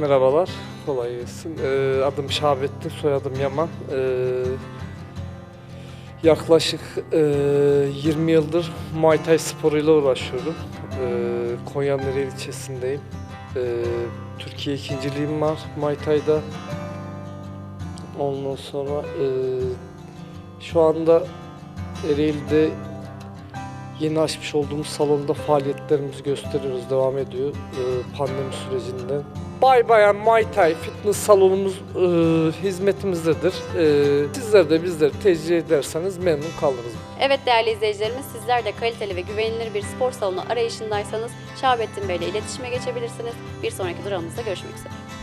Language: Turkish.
Merhabalar, kolay gelsin. Ee, adım Şahabettin, soyadım Yaman. Ee, yaklaşık e, 20 yıldır Muay Thai sporuyla uğraşıyorum. Ee, Konya'nın Ereğli ilçesindeyim. Ee, Türkiye ikinciliğim var Muay Thai'da. Ondan sonra e, şu anda Ereğli'de yeni açmış olduğumuz salonda faaliyetlerimizi gösteriyoruz, devam ediyor e, pandemi sürecinde. Bay Bayan Muay Thai fitness salonumuz e, hizmetimizdedir. E, sizler de bizleri tercih ederseniz memnun kalırız. Evet değerli izleyicilerimiz sizler de kaliteli ve güvenilir bir spor salonu arayışındaysanız Şahabettin Bey ile iletişime geçebilirsiniz. Bir sonraki durağımızda görüşmek üzere.